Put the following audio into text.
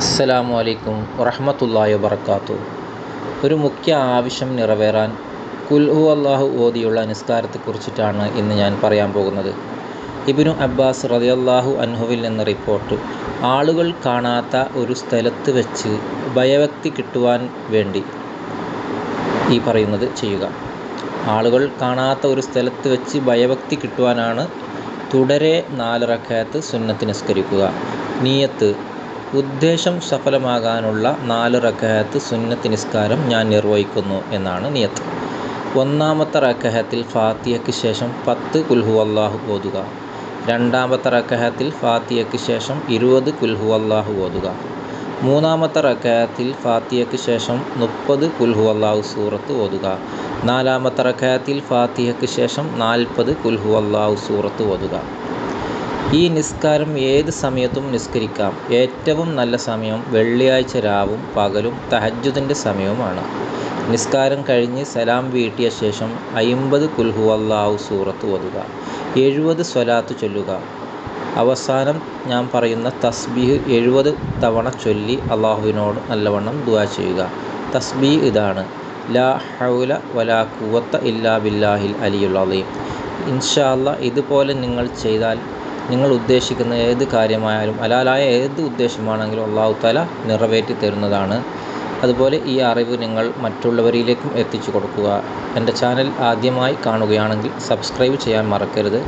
അസ്സലാമു അലൈക്കും വറഹ്മത്തുള്ളാഹി വബർക്കാത്തു ഒരു മുഖ്യ ആവശ്യം നിറവേറാൻ കുൽ ഹു അള്ളാഹു ഓതിയുള്ള നിസ്കാരത്തെക്കുറിച്ചിട്ടാണ് ഇന്ന് ഞാൻ പറയാൻ പോകുന്നത്. ഇബ്നു അബ്ബാസ് റളിയല്ലാഹു അൻഹുവിൽ നിന്ന് റിപ്പോർട്ട് ആളുകൾ കാണാത്ത ഒരു സ്ഥലത്ത് വെച്ച് ഭയവ്യക്തി കിട്ടുവാൻ വേണ്ടി ഈ പറയുന്നത് ചെയ്യുക. ആളുകൾ കാണാത്ത ഒരു സ്ഥലത്ത് വെച്ച് ഭയഭക്തി കിട്ടുവാനാണ് തുടരെ റക്അത്ത് സുന്നത്ത് നിസ്കരിക്കുക. നീയത്ത് ഉദ്ദേശം സഫലമാകാനുള്ള നാല് റക്കഹത്ത് സുന്നത്ത് നിസ്കാരം ഞാൻ നിർവഹിക്കുന്നു എന്നാണ് നിയത്ത്. ഒന്നാമത്തെ റക്കഹത്തിൽ ഫാത്തിയയ്ക്ക് ശേഷം പത്ത് കുൽഹു അള്ളാഹു ഓതുക. രണ്ടാമത്തെ റക്കഹത്തിൽ ഫാത്തിയയ്ക്ക് ശേഷം ഇരുപത് കുൽഹു അള്ളാഹു ഓതുക. മൂന്നാമത്തെ റക്കഹത്തിൽ ഫാത്തിയയ്ക്ക് ശേഷം മുപ്പത് കുൽഹു അള്ളാഹു സൂറത്ത് ഓതുക. നാലാമത്തെ റക്കഹത്തിൽ ഫാത്തിയയ്ക്ക് ശേഷം നാൽപ്പത് കുൽഹു അള്ളാഹു സൂറത്ത് ഓതുക. ഈ നിസ്കാരം ഏത് സമയത്തും നിസ്കരിക്കാം. ഏറ്റവും നല്ല സമയം വെള്ളിയാഴ്ച രാവും പകലും തഹജ്ജുദിന്റെ സമയവുമാണ്. നിസ്കാരം കഴിഞ്ഞ് സലാം വീട്ടിയ ശേഷം അയിമ്പത് കുൽഹു അള്ളാഹു സൂറത്ത് ഓതുക. എഴുപത് സ്വലാത്ത് ചൊല്ലുക. അവസാനം ഞാൻ പറയുന്ന തസ്ബീഹ് എഴുപത് തവണ ചൊല്ലി അല്ലാഹുവിനോട് നല്ലവണ്ണം ദുആ ചെയ്യുക. തസ്ബീഹ് ഇതാണ്. ലാ ഹൗല വലാ കുവത്ത ഇല്ലാ ബില്ലാഹിൽ അലിയുൽ അളീം. ഇൻഷാ അല്ലാ ഇതുപോലെ നിങ്ങൾ ചെയ്താൽ നിങ്ങൾ ഉദ്ദേശിക്കുന്ന ഏത് കാര്യമായാലും ഹലാലായ ഏത് ഉദ്ദേശമാണെങ്കിലും അള്ളാഹു താല നിറവേറ്റി തരുന്നതാണ്. അതുപോലെ ഈ അറിവ് നിങ്ങൾ മറ്റുള്ളവരിലേക്കും എത്തിച്ചു കൊടുക്കുക. എന്റെ ചാനൽ ആദ്യമായി കാണുകയാണെങ്കിൽ സബ്സ്ക്രൈബ് ചെയ്യാൻ മറക്കരുത്.